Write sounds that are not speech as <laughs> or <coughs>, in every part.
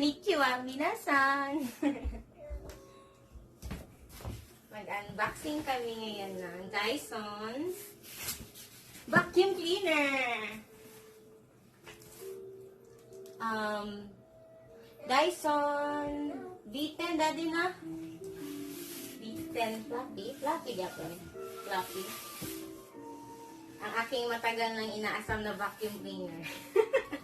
minasan! <laughs> Mag-unboxing kami ngayon ng Dyson Vacuum Cleaner! Um, Dyson V10 daddy na? V10 fluffy? Fluffy yapon. Fluffy. Ang aking matagal nang inaasam na vacuum cleaner. <laughs>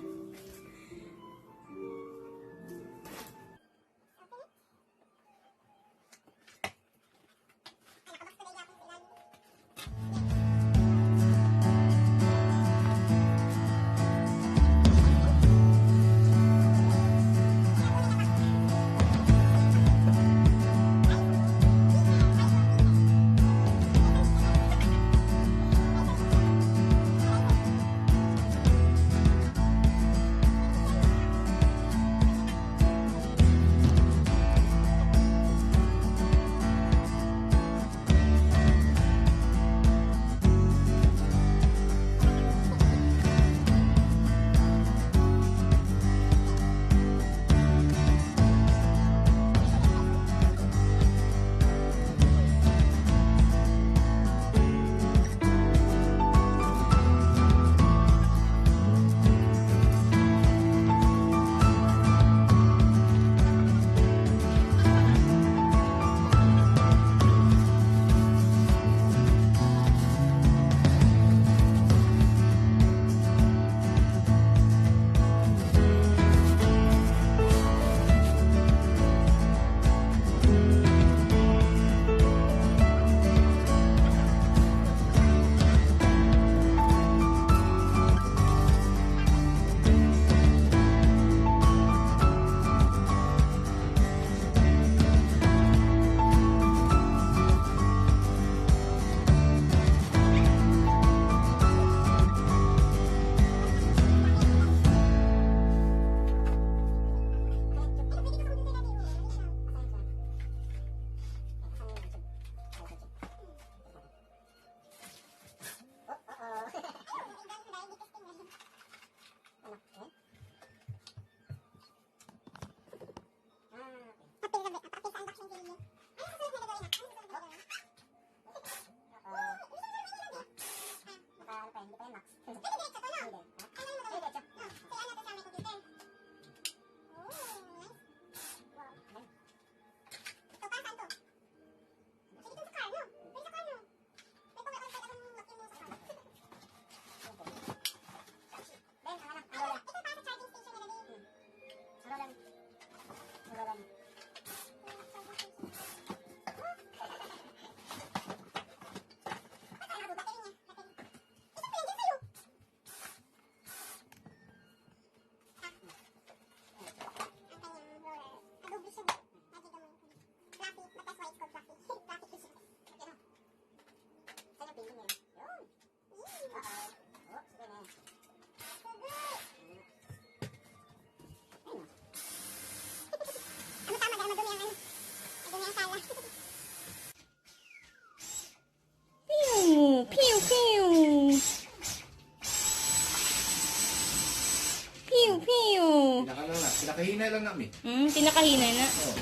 lang na. Pinakahinay lang namin. Hmm, tinakahinay na. Oo.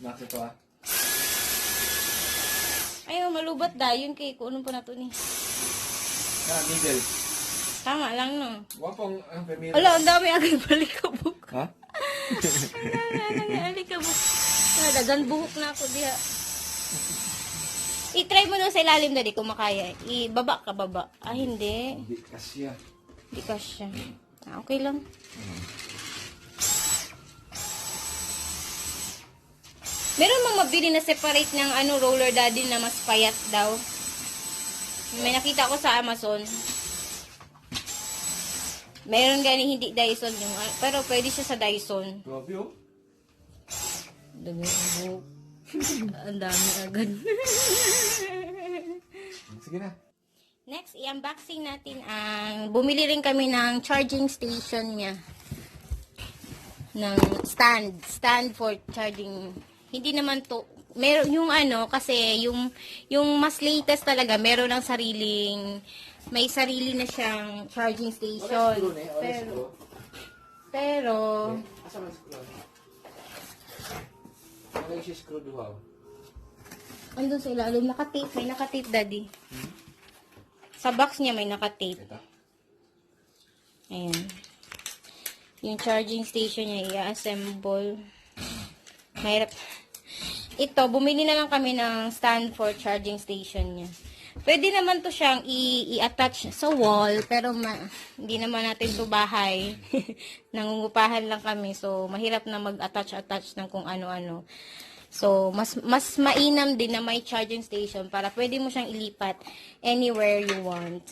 Bakit to ah? Ayaw, malubat dayon kay kuno pa na to ni. Ah, middle. Tama lang no. Wapong ang pamilya. Ala, ang dami agad balikabok. Ha? Ang dami agad balikabok. Ah, dagan buhok na ako diha. I-try mo na sa ilalim dali kung makaya. Ibaba ka baba. Ah, hindi. Hindi kasya. Hindi ka siya. Ah, okay lang. Meron mang mabili na separate ng ano roller daddy na mas payat daw. May nakita ko sa Amazon. Meron gani hindi Dyson yung ah, pero pwede siya sa Dyson. Grabe oh. Dami buhok. <laughs> Ang dami agad. <laughs> Sige na. Next, i-unboxing natin ang... Bumili rin kami ng charging station niya. Ng stand. Stand for charging. Hindi naman to... Meron yung ano, kasi yung, yung mas latest talaga, meron ng sariling... May sarili na siyang charging station. Pero, pero, Asa man screw? Kaya si screw duhaw. Andun sa ilalim, nakatape. May nakatape, daddy. Sa box niya may nakatape. Ito. Ayan. Yung charging station niya, i-assemble. Mahirap. Ito, bumili na lang kami ng stand for charging station niya. Pwede naman to siyang i-attach sa wall, pero ma- hindi naman natin to bahay. <laughs> Nangungupahan lang kami, so mahirap na mag-attach-attach ng kung ano-ano. So, mas mas mainam din na may charging station para pwede mo siyang ilipat anywhere you want.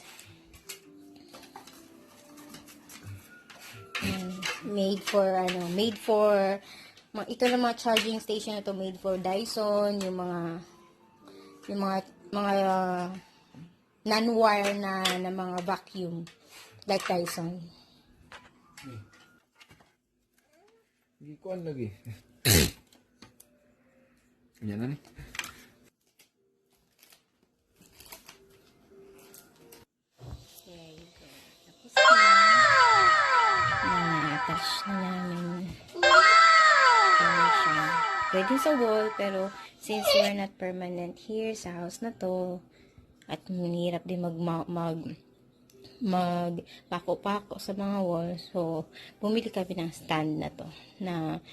Made for ano, made for ito na mga charging station na to made for Dyson, yung mga yung mga mga uh, non-wire na na mga vacuum like Dyson. Hindi ko lagi. <coughs> Yan na ni. Pwede sa wall, pero since we're not permanent here sa house na to, at mahirap din mag, mag, mag pako-pako sa mga wall. So, bumili kami ng stand na to, na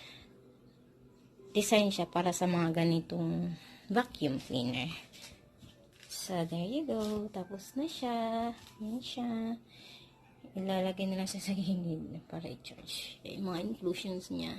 design siya para sa mga ganitong vacuum cleaner. So, there you go. Tapos na siya. Yan siya. Ilalagay na lang siya sa gilid para i-charge. Yung mga inclusions niya.